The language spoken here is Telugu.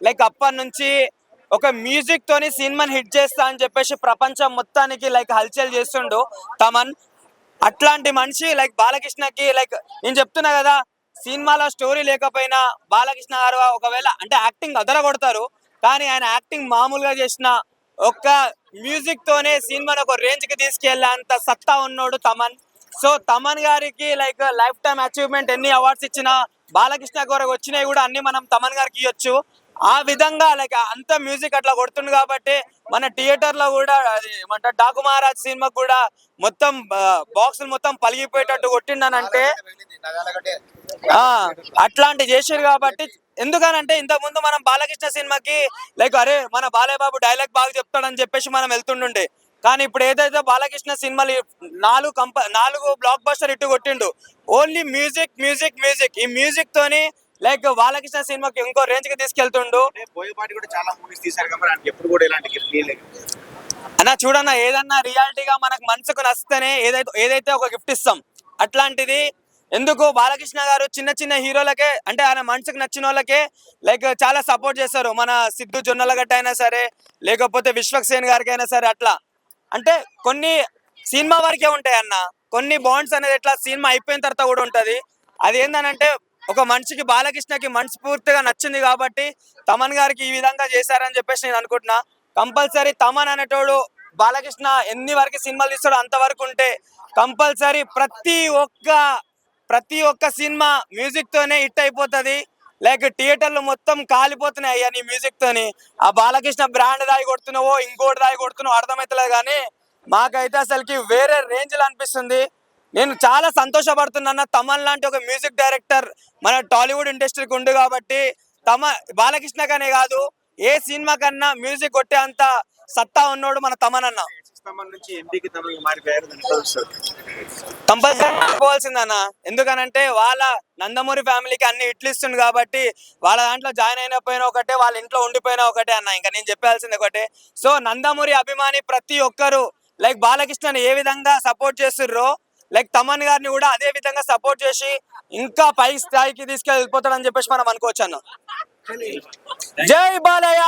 లైక్ అప్పటి నుంచి ఒక మ్యూజిక్ తోని సినిమాని హిట్ చేస్తా అని చెప్పేసి ప్రపంచం మొత్తానికి లైక్ హల్చల్ చేస్తుండు తమన్. అట్లాంటి మనిషి లైక్ బాలకృష్ణకి లైక్ నేను చెప్తున్నా కదా సినిమాలో స్టోరీ లేకపోయినా బాలకృష్ణ గారు ఒకవేళ అంటే యాక్టింగ్ అదర కొడతారు కానీ ఆయన యాక్టింగ్ మామూలుగా చేసిన ఒక్క మ్యూజిక్ తోనే సినిమాని ఒక రేంజ్కి తీసుకెళ్ళేంత సత్తా ఉన్నాడు తమన్. సో తమన్ గారికి లైక్ లైఫ్ టైం అచీవ్మెంట్ ఎన్ని అవార్డ్స్ ఇచ్చినా బాలకృష్ణ గారికి వచ్చినాయి కూడా అన్ని మనం తమన్ గారికి ఇవ్వచ్చు ఆ విధంగా లైక్ అంత మ్యూజిక్ అట్లా కొడుతుంది కాబట్టి మన థియేటర్లో కూడా అది ఏమంటారు డాకు మహారాజ్ సినిమా కూడా మొత్తం బాక్సులు మొత్తం పలిగిపోయేటట్టు కొట్టిండనంటే ఆ అట్లాంటి చేసారు కాబట్టి ఎందుకనంటే ఇంతకు ముందు మనం బాలకృష్ణ సినిమాకి లైక్ అరే మన బాలయ్య బాబు డైలాగ్ బాగా చెప్తాడని చెప్పేసి మనం వెళ్తుండే కానీ ఇప్పుడు ఏదైతే బాలకృష్ణ సినిమాలు నాలుగు కంప నాలుగు బ్లాక్ బస్టర్ ఇటు కొట్టిండు ఓన్లీ మ్యూజిక్ మ్యూజిక్ మ్యూజిక్ ఈ మ్యూజిక్ తోని లైక్ బాలకృష్ణ సినిమాకి ఇంకో రేంజ్కి తీసుకెళ్తుండు. బోయపాటి కూడా చాలా మూవీస్ తీశారు కాబట్టి ఎప్పుడు కూడా ఇలాంటి అన్న చూడన్న ఏదన్నా రియాలిటీగా మనకు మనసుకు నచ్చితేనే ఏదైతే ఏదైతే ఒక గిఫ్ట్ ఇస్తాం అట్లాంటిది ఎందుకు బాలకృష్ణ గారు చిన్న చిన్న హీరోలకే అంటే ఆయన మనసుకు నచ్చిన వాళ్ళకే లైక్ చాలా సపోర్ట్ చేస్తారు మన సిద్ధు జొన్నలగడ్డ అయినా సరే లేకపోతే విశ్వక్సేన్ గారికి అయినా సరే అట్లా. అంటే కొన్ని సినిమా వరకే ఉంటాయి అన్న. కొన్ని బాండ్స్ అనేది ఎట్లా సినిమా అయిపోయిన తర్వాత కూడా ఉంటది. అది ఏందనంటే ఒక మనిషికి బాలకృష్ణకి మనస్ఫూర్తిగా నచ్చింది కాబట్టి తమన్ గారికి ఈ విధంగా చేశారని చెప్పేసి నేను అనుకుంటున్నా. కంపల్సరీ తమన్ అనేటోడు బాలకృష్ణ ఎన్ని వరకు సినిమాలు తీస్తాడో అంతవరకు ఉంటే కంపల్సరీ ప్రతి ఒక్క ప్రతి ఒక్క సినిమా మ్యూజిక్ తోనే హిట్ అయిపోతుంది. లైక్ థియేటర్లు మొత్తం కాలిపోతున్నాయి అయ్యా నీ మ్యూజిక్ తోని. ఆ బాలకృష్ణ బ్రాండ్ దాగి కొడుతున్నావో ఇంకోటి దాగి కొడుతున్నావో అర్థమవుతలేదు కానీ మాకైతే అసలుకి వేరే రేంజ్లో అనిపిస్తుంది. నేను చాలా సంతోషపడుతున్నాను. తమన్ లాంటి ఒక మ్యూజిక్ డైరెక్టర్ మన టాలీవుడ్ ఇండస్ట్రీకి ఉంది కాబట్టి తమ బాలకృష్ణకనే కాదు ఏ సినిమా కన్నా మ్యూజిక్ కొట్టే అంత సత్తా ఉన్నోడు మన తమన్ అన్న. కంపల్సరీ పోవాల్సిందన్న. ఎందుకనంటే వాళ్ళ నందమూరి ఫ్యామిలీకి అన్ని ఇట్లు ఇస్తుంది కాబట్టి వాళ్ళ దాంట్లో జాయిన్ అయినపోయినా ఒకటే వాళ్ళ ఇంట్లో ఉండిపోయినా ఒకటే అన్న. ఇంకా నేను చెప్పాల్సింది ఒకటే. సో నందమూరి అభిమాని ప్రతి ఒక్కరు లైక్ బాలకృష్ణని ఏ విధంగా సపోర్ట్ చేస్తుర్రో లైక్ తమన్ గారిని కూడా అదే విధంగా సపోర్ట్ చేసి ఇంకా పై స్థాయికి తీసుకెళ్ళిపోతాడని చెప్పేసి మనం అనుకోవచ్చు అన్న జై బాలయ్య!